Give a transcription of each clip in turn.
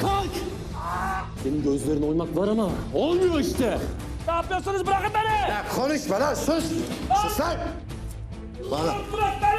kalk! Senin gözlerin oymak var ama olmuyor işte. Ne yapıyorsunuz? Bırakın beni! Ya konuşma lan sus. Sus lan. Bana. Bırak beni!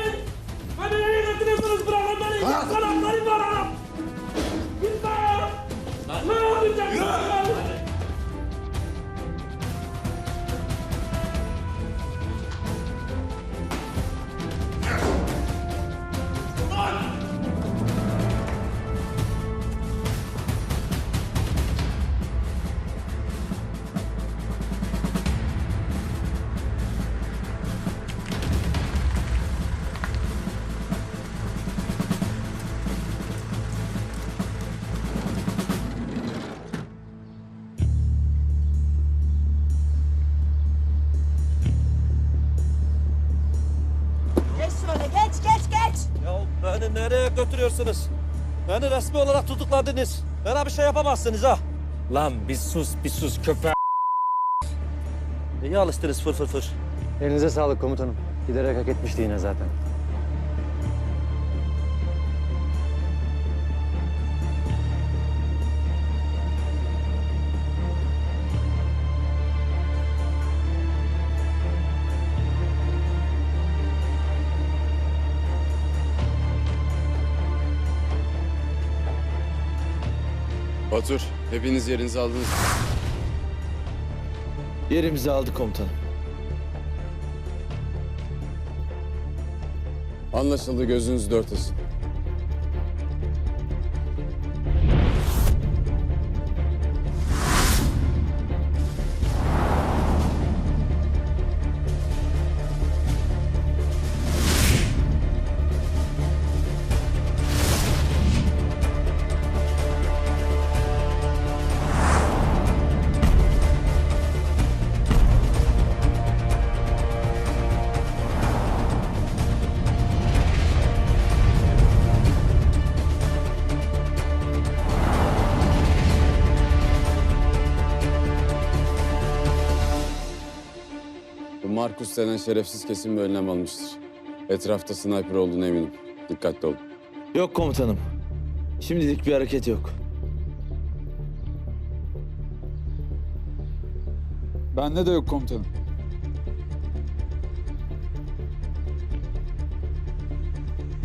Beni nereye götürüyorsunuz? Beni resmi olarak tutukladınız. Bana bir şey yapamazsınız ha. Lan bir sus bir sus köpe. İyi alıştınız fır fır fır. Elinize sağlık komutanım. Giderek hak etmişti yine zaten. Batur, hepiniz yerinizi aldınız. Yerimizi aldık komutanım. Anlaşıldı, gözünüz dört açın. Markus denen şerefsiz kesin bir önlem almıştır. Etrafta sniper olduğunu eminim. Dikkatli olun. Yok komutanım. Şimdilik bir hareket yok. Bende de yok komutanım.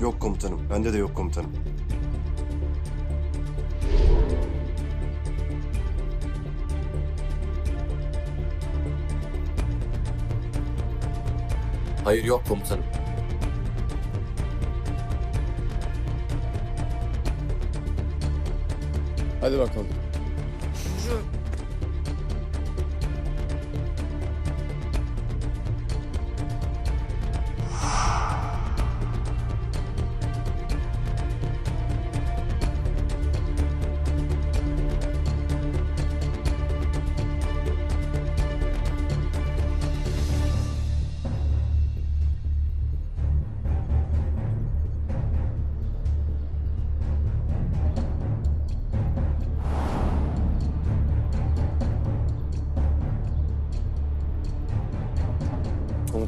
Yok komutanım. Bende de yok komutanım. Hayır yok komutanım. Hadi bakalım.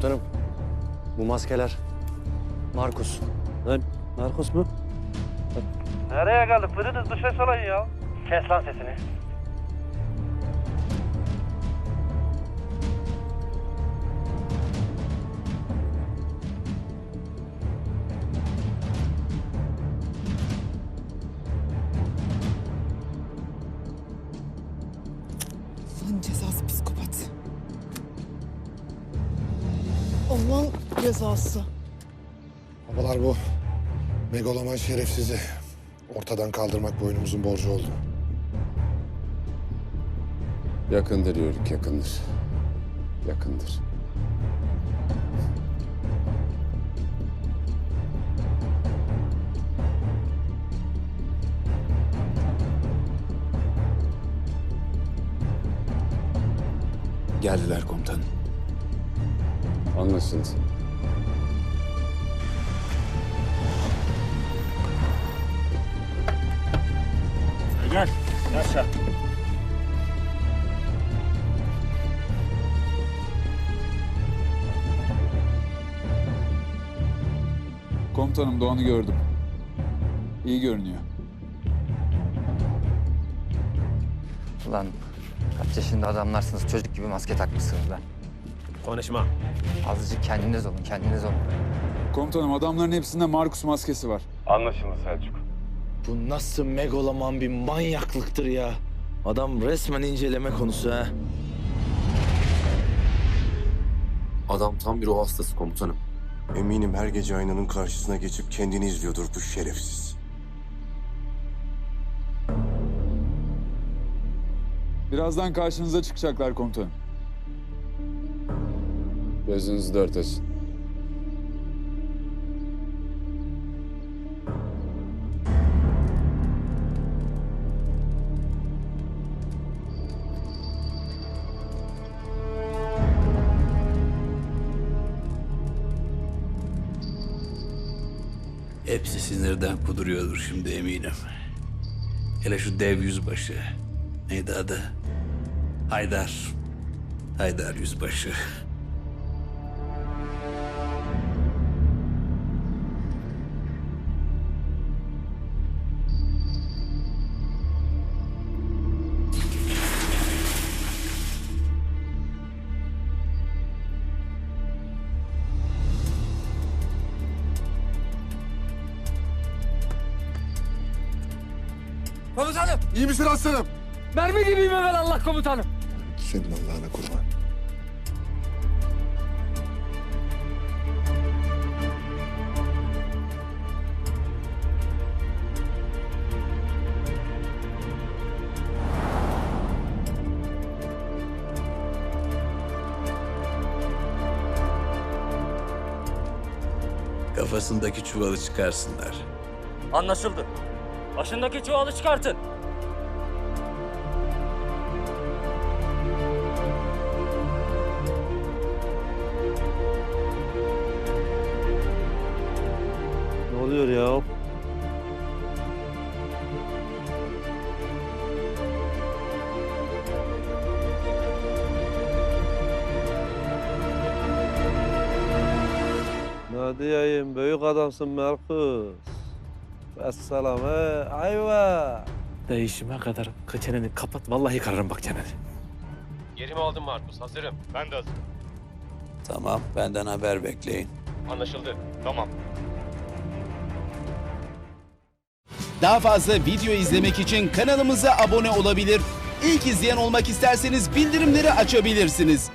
Komutanım, bu maskeler Markus. Lan Narkos mu? Nereye geldi? Fırınız dışarı salayın ya. Kes lan sesini. Allah'ın cezası. Babalar bu. Megaloman şerefsizi. Ortadan kaldırmak boynumuzun borcu oldu. Yakındır yörük, yakındır. Yakındır. Geldiler komutanım. Anlaşıldı. Gel. Yaşa. Komutanım Doğan'ı gördüm. İyi görünüyor. Ulan kaç yaşında adamlarsınız çocuk gibi maske takmışsınız lan. Konuşma. Azıcık kendiniz olun kendiniz olun. Komutanım adamların hepsinde Markus maskesi var. Bu nasıl megaloman bir manyaklıktır ya. Adam resmen inceleme konusu ha. Adam tam bir o hastası komutanım. Eminim her gece aynanın karşısına geçip kendini izliyordur bu şerefsiz. Birazdan karşınıza çıkacaklar komutanım. Gözünüzü dört açın. Hepsi sinirden kuduruyordur şimdi eminim. Hele şu dev yüzbaşı. Neydi adı? Haydar. Haydar yüzbaşı. Komutanım. İyi misin aslanım? Mermi gibiyim evvel Allah komutanım. Senin Allah'ına kurban. Kafasındaki çuvalı çıkarsınlar. Anlaşıldı. Başındaki çuvalı çıkartın. Ne oluyor ya? Ne diyeyim büyük adamsın Markus. Vesselam he ayva. Değişime kadar çeneni kapat. Vallahi kararım bak çeneni. Yerimi aldım Markus hazırım. Ben de hazırım. Tamam, benden haber bekleyin. Anlaşıldı. Tamam. Daha fazla video izlemek için kanalımıza abone olabilir. İlk izleyen olmak isterseniz bildirimleri açabilirsiniz.